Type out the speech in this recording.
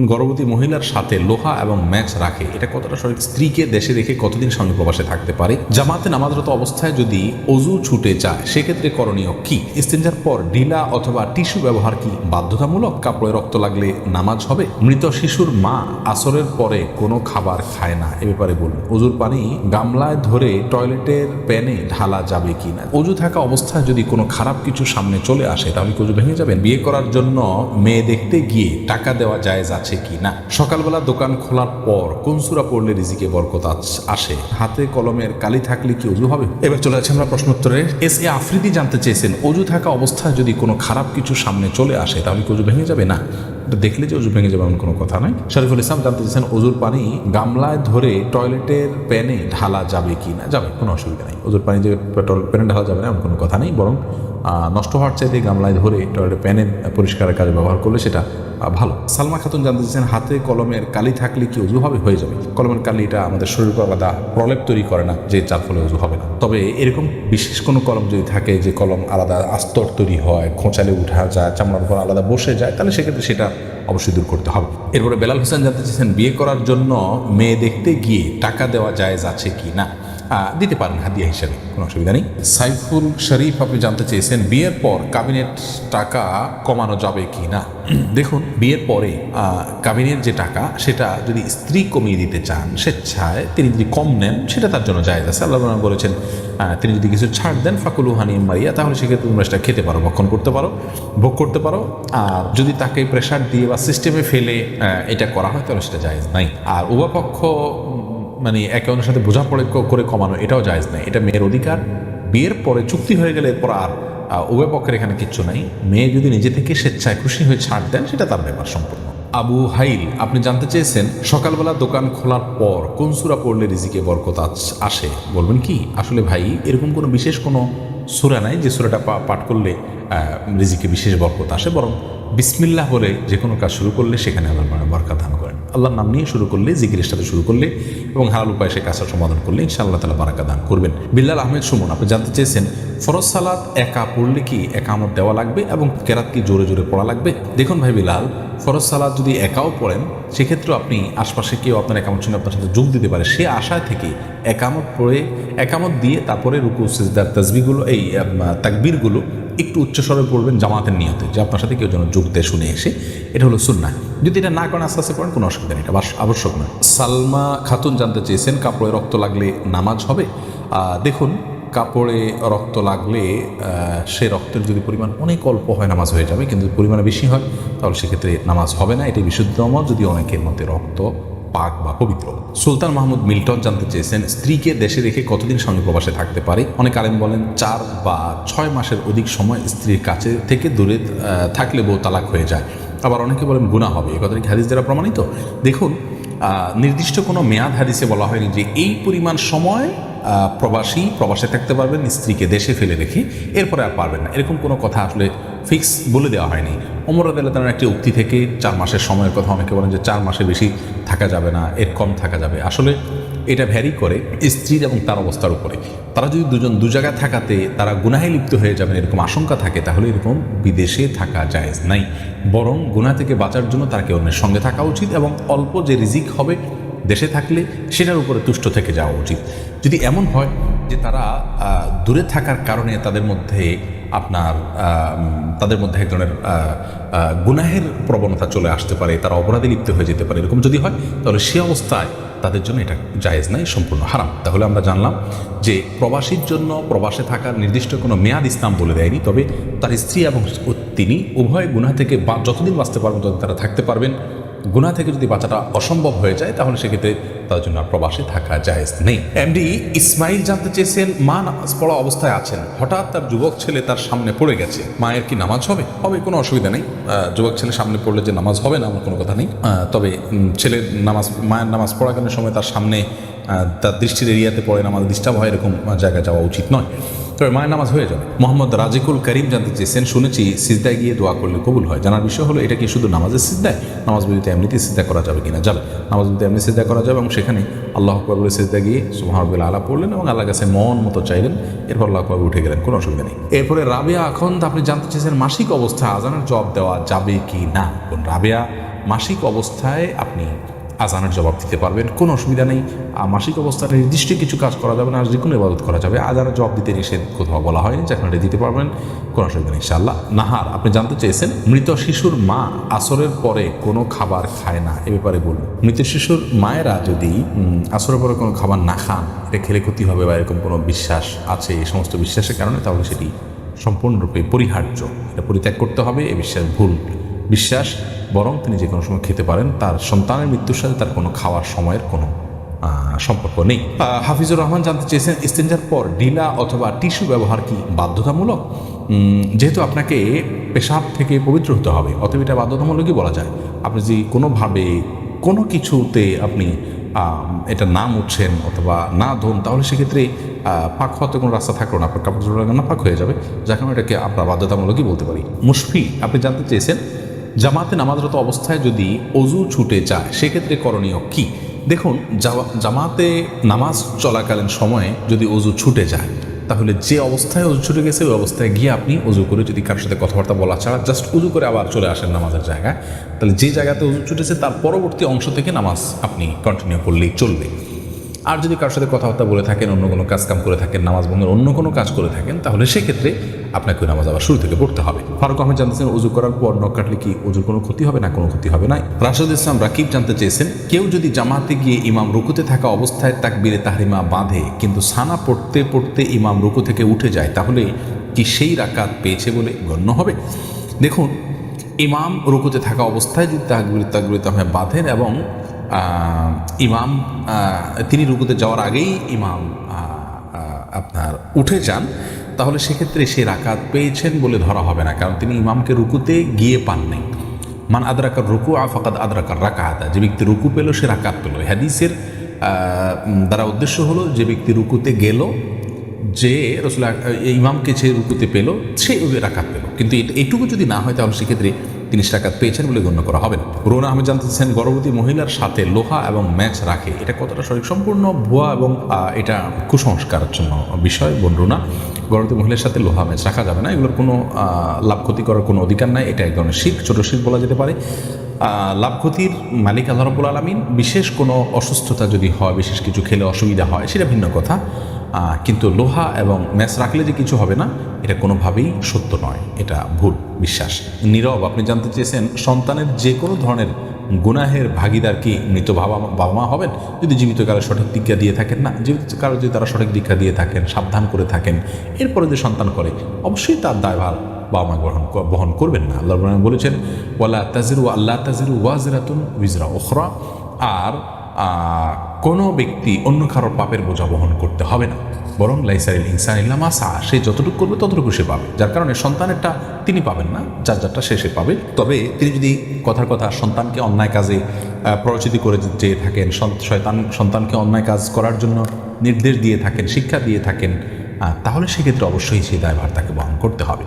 গর্ভবতী মহিলার সাথে লোহা এবং ম্যাচ রাখে। এটা কতটা সঠিক? স্ত্রীকে দেশে রেখে কতদিন স্বামী প্রবাসে থাকতে পারে? জামাতে নামাজরত অবস্থায় যদি অজু ছুটে যায়, সেক্ষেত্রে করণীয় কি? ইস্তেঞ্জার পর ডিলা অথবা টিস্যু ব্যবহার কি বাধ্যতামূলক? কাপড়ে রক্ত লাগলে নামাজ হবে? মৃত শিশুর মা আসরের পরে কোনো খাবার খায় না? এ ব্যাপারে বলুন। অজুর পানি গামলায় ধরে টয়লেটের প্যানে ঢালা যাবে কি না? অজু থাকা অবস্থায় যদি কোনো খারাপ কিছু সামনে চলে আসে, তাহলে কি অজু ভেঙে যাবেন বিয়ে করার জন্য মেয়ে দেখতে গিয়ে টাকা দেওয়া জায়েজ আছে কি না? সকালবেলা দোকান খোলার পর কোন সুরা পড়লে রিজিকে বরকত আসে? হাতে কলমের কালি থাকলে কি অজু হবে? এবার চলে যাচ্ছে আমরা প্রশ্নোত্তরে। এস এ আফ্রিদি জানতে চেয়েছেন, অজু থাকা অবস্থায় যদি কোনো খারাপ কিছু সামনে চলে আসে, তাহলে কি অজু ভেঙে যাবে না? দেখলে যে অজু ভেঙে যাবে এমন কোনো কথা নয় শরীফুল ইসলাম জানতে চেয়েছেন, অজুর পানি গামলায় ধরে টয়লেটের প্যানে ঢালা যাবে কি না? যাবে, কোনো অসুবিধা নেই। অজুর পানি যে প্যানে ঢালা যাবে না, এমন কোনো কথা নেই, বরং নষ্ট হওয়ার চাইতে গামলায় ধরে টয়লেটের প্যানে পরিষ্কারের কাজে ব্যবহার করলে সেটা ভালো। সালমা খাতুন জানতে চেয়েছেন, হাতে কলমের কালি থাকলে কি অজু হবে? হয়ে যাবে। কলমের কালি এটা আমাদের শরীর আলাদা প্রলেপ তৈরি করে না, যে যার ফলে অজু হবে না। তবে এরকম বিশেষ কোনো কলম যদি থাকে, যে কলম আলাদা আস্তর তৈরি হয়, খোঁচালে উঠা যায়, চামড়ার উপর আলাদা বসে যায়, তাহলে সেক্ষেত্রে সেটা অবশ্যই দূর করতে হবে। এরপরে বেলাল হোসেন জানতে চেয়েছেন, বিয়ে করার জন্য মেয়ে দেখতে গিয়ে টাকা দেওয়া জায়েজ আছে কি না? দিতে পারেন হাদিয়া হিসাবে, কোনো অসুবিধা নেই। সাইফুল শরীফ আপনি জানতে চেয়েছেন, বিয়ের পর কাবিনেট টাকা কমানো যাবে কি না? দেখুন, বিয়ের পরে কাবিনের যে টাকা, সেটা যদি স্ত্রী কমিয়ে দিতে চান, স্বেচ্ছায় তিনি যদি কম নেন, সেটা তার জন্য জায়েজ আছে। আল্লাহ বলেছেন তিনি যদি কিছু ছাড় দেন, ফাকুলু হানি মারিয়া, তাহলে সেক্ষেত্রে তোমরা সেটা খেতে পারো, ভক্ষণ করতে পারো, ভোগ করতে পারো। আর যদি তাকে প্রেশার দিয়ে বা সিস্টেমে ফেলে এটা করা হয়, তাহলে সেটা জায়েজ নাই। আর উভয় পক্ষ মানে একে অন্যের সাথে বোঝাপড়ে করে কমানো, এটাও জায়েজ নাই। এটা মেয়ের অধিকার। বিয়ের পরে চুক্তি হয়ে গেলে এরপর আর উভয় পক্ষের এখানে কিচ্ছু নাই। মেয়ে যদি নিজে থেকে স্বেচ্ছায় খুশি হয়ে ছাড় দেন, সেটা তার ব্যাপার সম্পূর্ণ। আবু হাইল, আপনি জানতে চেয়েছেন, সকালবেলা দোকান খোলার পর কোন সুরা পড়লে রিজিকে বরকত আসে? বলবেন কি? আসলে ভাই, এরকম কোনো বিশেষ কোনো সুরা নাই যে সুরাটা পাঠ করলে রিজিকে বিশেষ বরকত আসে, বরং বিসমিল্লাহ বলে যে কোনো কাজ শুরু করলে সেখানে আল্লাহ মানে বরকা দান করেন। আল্লাহর নাম নিয়ে শুরু করলে, জিকিরের সাথে শুরু করলে এবং হালাল উপায় সে কাজটা সমাধান করলে ইনশাআল্লাহ তালা বারাকা দান করবেন। বিল্লাল আহমেদ সুমন, আপনি জানতে চেয়েছেন ফরজ সালাদ একা পড়লে কি একামত দেওয়া লাগবে এবং কেরাত কি জোরে জোরে পড়া লাগবে? দেখুন ভাই বিলাল, ফরজ সালাদ যদি একাও পড়েন সেক্ষেত্রে আপনি আশপাশে কেউ আপনার একামত শুনে আপনার সাথে যোগ দিতে পারে। সে আশায় থেকে একামত পড়ে, একামত দিয়ে তারপরে রুকু সিজদার তাজবিগুলো এই তাকবীরগুলো একটু উচ্চস্বরে পড়বেন জামাতের নিয়তে, যে আপনার সাথে কেউ যেন যোগ দেয় শুনে এসে, এটা হলো সুন্না যদি এটা না করেন, আস্তে আস্তে পড়েন, কোনো অসুবিধা নেই, এটা আবশ- আবশ্যক নয়। সালমা খাতুন জানতে চেয়েছেন, কাপড়ে রক্ত লাগলে নামাজ হবে। দেখুন কাপড়ে রক্ত লাগলে সে রক্তের যদি পরিমাণ অনেক অল্প হয়, নামাজ হয়ে যাবে। কিন্তু পরিমাণে বেশি হয়, তাহলে সেক্ষেত্রে নামাজ হবে না। এটি বিশুদ্ধ বিশুদ্ধম যদি অনেকের মধ্যে রক্ত পাক বা পবিত্র। সুলতান মাহমুদ মিল্টন জানতে চেয়েছেন, স্ত্রীকে দেশে রেখে কতদিন স্বামী প্রবাসে থাকতে পারে? অনেক আলেম বলেন, চার বা ছয় মাসের অধিক সময় স্ত্রীর কাছে থেকে দূরে থাকলে বউ তালাক হয়ে যায়। আবার অনেকে বলেন গুণা হবে। এ কথাটা হাদিস দ্বারা প্রমাণিত? দেখুন নির্দিষ্ট কোনো মেয়াদ হাদিসে বলা হয়নি যে এই পরিমাণ সময় প্রবাসী প্রবাসে থাকতে পারবেন, স্ত্রীকে দেশে ফেলে রেখে এরপরে আর পারবেন না। এরকম কোনো কথা আসলে ফিক্স বলে দেওয়া হয়নি। অমর তার একটি উক্তি থেকে চার মাসের সময়ের কথা অনেকে বলেন যে চার মাসে বেশি থাকা যাবে না, এর কম থাকা যাবে। আসলে এটা ভ্যারি করে স্ত্রীর এবং তার অবস্থার উপরে। তারা যদি দুজন দু জায়গায় থাকাতে তারা গুনাহে লিপ্ত হয়ে যাবেন এরকম আশঙ্কা থাকে, তাহলে এরকম বিদেশে থাকা জায়েজ নাই। বরং গুনাহ থেকে বাঁচার জন্য তাকে অন্যের সঙ্গে থাকা উচিত এবং অল্প যে রিজিক হবে দেশে থাকলে সেটার উপরে তুষ্ট থেকে যাওয়া উচিত। যদি এমন হয় যে তারা দূরে থাকার কারণে তাদের মধ্যে আপনার তাদের মধ্যে এক ধরনের গুনাহের প্রবণতা চলে আসতে পারে, তারা অপরাধে লিপ্ত হয়ে যেতে পারে, এরকম যদি হয়, তাহলে সে অবস্থায় তাদের জন্য এটা জায়েজ নাই, সম্পূর্ণ হারাম। তাহলে আমরা জানলাম যে প্রবাসীর জন্য প্রবাসে থাকার নির্দিষ্ট কোনো মেয়াদ ইসলাম বলে দেয়নি, তবে তার স্ত্রী এবং তিনি উভয় গুণা থেকে বা- যতদিন বাঁচতে পারবেন ততদিন তারা থাকতে পারবেন। গুণা থেকে যদি বাঁচাটা অসম্ভব হয়ে যায়, তাহলে সেক্ষেত্রে তার জন্য প্রবাসে থাকা জায়েজ নেই। এমডি ইসমাইল জানতে চেয়েছেন, মা নামাজ পড়া অবস্থায় আছেন। হঠাৎ তার যুবক ছেলে তার সামনে পড়ে গেছে। মায়ের কি নামাজ হবে? হবে, কোনো অসুবিধা নেই। যুবক ছেলে সামনে পড়লে যে নামাজ হবে না, আমার কোনো কথা নেই। তবে ছেলের নামাজ, মায়ের নামাজ পড়াকালীন সময় তার সামনে তার দৃষ্টির এরিয়াতে পড়ে নামাজ ডিস্টার্ব হয়, এরকম জায়গায় যাওয়া উচিত নয়। তবে মায়ের নামাজ হয়ে যাবে। মোহাম্মদ রাজিকুল করিম জানতে চেয়েছেন, শুনেছি, সিজদায় গিয়ে দোয়া করলে কবুল হয়। জানার বিষয় হলো, এটা কি শুধু নামাজের সিজদায় নামাজ বিরতি এমনিতেই সিদ্ধা করা যাবে কিনা? যাবে। নামাজ বিরতি এমনি সিদ্ধা করা যাবে এবং সেখানে আল্লাহ আকবর সিজদা গিয়ে সুহামবিল আলা পড়লেন এবং আল্লাহ কাছে মন মতো চাইলেন। এরপর আল্লাহ আকবর উঠে গেলেন, কোনো অসুবিধা নেই। এরপরে রাবেয়া এখন আপনি জানতে চেয়েছেন মাসিক অবস্থা, আজানের জবাব দেওয়া যাবে কি না কোন রাবেয়া, মাসিক অবস্থায় আপনি আজানের জবাব দিতে পারবেন, কোনো অসুবিধা নেই। মাসিক অবস্থায় নির্দিষ্ট কিছু কাজ করা যাবে না, আর যে কোনো ইবাদত করা যাবে। আজানের জবাব দিতে নিষেধ কোথাও বলা হয়নি, যেখানে দিতে পারবেন, কোনো অসুবিধা নেই, ইনশাআল্লাহ। নাহার, আপনি জানতে চেয়েছেন, মৃত শিশুর মা আসরের পরে কোনো খাবার খায় না, এ ব্যাপারে বলুন। মৃত শিশুর মায়েরা যদি আসরের পরে কোনো খাবার না খান, এটা খেলে ক্ষতি হবে বা এরকম কোনো বিশ্বাস আছে এই সমস্ত বিশ্বাসের কারণে, তাহলে সেটি সম্পূর্ণরূপে পরিহার্য। এটা পরিত্যাগ করতে হবে, এ বিশ্বাস ভুল। বিশ্বাস বরং তিনি যে কোনো সময় খেতে পারেন, তার সন্তানের মৃত্যুর সাথে তার কোনো খাওয়ার সময়ের কোনো সম্পর্ক নেই। হাফিজুর রহমান জানতে চেয়েছেন, ইস্তেঞ্জার পর ডিলা অথবা টিস্যু ব্যবহার কি বাধ্যতামূলক? যেহেতু আপনাকে পেশাব থেকে পবিত্র হতে হবে, অতএব এটা বাধ্যতামূলকই বলা যায়। আপনি যদি কোনোভাবে কোনো কিছুতে আপনি এটা না মুছছেন অথবা না ধোন, তাহলে সেক্ষেত্রে পাক হওয়াতে কোনো রাস্তা থাকল না, আপনার কাপড় চোপড় না পাক হয়ে যাবে। যার কারণে এটাকে আমরা বাধ্যতামূলকই বলতে পারি। মুশফি আপনি জানতে চেয়েছেন জামাতে নামাজরত অবস্থায় যদি অজু ছুটে যায়, সেক্ষেত্রে করণীয় কি? দেখুন, জামা- জামাতে নামাজ চলাকালীন সময়ে যদি অজু ছুটে যায়, তাহলে যে অবস্থায় অজু ছুটে গেছে, ওই অবস্থায় গিয়ে আপনি অজু করে যদি কারোর সাথে কথাবার্তা বলা ছাড়া জাস্ট অজু করে আবার চলে আসেন নামাজের জায়গায়, তাহলে যে জায়গাতে অজু ছুটেছে, তার পরবর্তী অংশ থেকে নামাজ আপনি কন্টিনিউ করলেই চলবে। আর যদি কারোর সাথে কথাবার্তা বলে থাকেন, অন্য কোনো কাজ কাম করে থাকেন, নামাজ বন্ধের অন্য কোনো কাজ করে থাকেন, তাহলে সেক্ষেত্রে আপনাকে নামাজ আবার শুরু থেকে পড়তে হবে। ফারুক আহমেদ জানতেছেন উজু করার পর নখ কাটলে কি উজুর কোনো ক্ষতি হবে না কোনো ক্ষতি হবে না রাশেদ ইসলাম রাকিব জানতে চেয়েছেন কেউ যদি জামাতে গিয়ে ইমাম রুকুতে থাকা অবস্থায় তাকবিরে তাহরিমা বাঁধে কিন্তু সানা পড়তে পড়তে ইমাম রুকু থেকে উঠে যায় তাহলে কি সেই রাকাত পেয়েছে বলে গণ্য হবে? দেখুন ইমাম রুকুতে থাকা অবস্থায় যদি তাকবির তাকবির তাহমে বাঁধেন এবং ইমাম তিনি রুকুতে যাওয়ার আগেই ইমাম আপনার উঠে যান তাহলে সেক্ষেত্রে সে রাকাত পেয়েছেন বলে ধরা হবে না, কারণ তিনি ইমামকে রুকুতে গিয়ে পান নাই। মান আদরাকার রুকু আফাকাদ আদরাকার রাকাত। যে ব্যক্তি রুকু পেল, সে রাকাত পেল। হাদিসের দ্বারা উদ্দেশ্য হলো, যে ব্যক্তি রুকুতে গেল, যে রসুল্লাহ ইমামকে যে রুকুতে পেল, সে রাকাত পেল। কিন্তু এট- এইটুকু যদি না হয়, তাহলে সেক্ষেত্রে তিনি রাকাত পেয়েছেন বলে গণ্য করা হবে না। রোনা আহমেদ জানতেছেন গর্ভবতী মহিলার সাথে লোহা এবং ম্যাচ রাখে, এটা কতটা সঠিক? সম্পূর্ণ ভুয়া এবং এটা কুসংস্কারের জন্য বিষয় বোন রোনা গর্ভবতী মহিলার সাথে লোহা ম্যাচ রাখা যাবে না। এগুলোর কোনো লাভ ক্ষতি করার কোনো অধিকার নাই। এটা এক ধরনের শিখ ছোট শিখ বলা যেতে পারে। লাভ ক্ষতির মালিক আল্লাহ আলমিন। বিশেষ কোনো অসুস্থতা যদি হয়, বিশেষ কিছু খেলে অসুবিধা হয়, সেটা ভিন্ন কথা। কিন্তু লোহা এবং ম্যাচ রাখলে যে কিছু হবে না, এটা কোনোভাবেই সত্য নয়। এটা ভুল বিশ্বাস। নীরব, আপনি জানতে চেয়েছেন, সন্তানের যে কোনো ধরনের গুনাহের ভাগিদার কি মৃত বাবা বাবা মা হবেন? যদি জীবিত কারও সঠিক দীক্ষা দিয়ে থাকেন, না, জীবিত কারও যদি তারা সঠিক দীক্ষা দিয়ে থাকেন, সাবধান করে থাকেন, এরপরে যে সন্তান করে, অবশ্যই তার দায়ভার বাবা মা গ্রহণ বহন করবেন না। আল্লাহ বলেছেন, ওয়ালা তাজিরু আল্লাহ তাজিরু ওয়াজিরাতুন উইজরা ওখরা আর কোনো ব্যক্তি অন্য কারোর পাপের বোঝা বহন করতে হবে না। বরং লাইসারিল ইনসান ইল্লা মাসা সে যতটুকু করবে ততটুকু সে পাবে। যার কারণে সন্তানেরটা তিনি পাবেন না, যার যারটা সে সে পাবে। তবে তিনি যদি কথার কথা সন্তানকে অন্যায় কাজে প্ররোচিত করে যেয়ে থাকেন শয়তান সন্তানকে অন্যায় কাজ করার জন্য নির্দেশ দিয়ে থাকেন, শিক্ষা দিয়ে থাকেন তাহলে সেক্ষেত্রে অবশ্যই সেই দায়ভার তাকে বহন করতে হবে।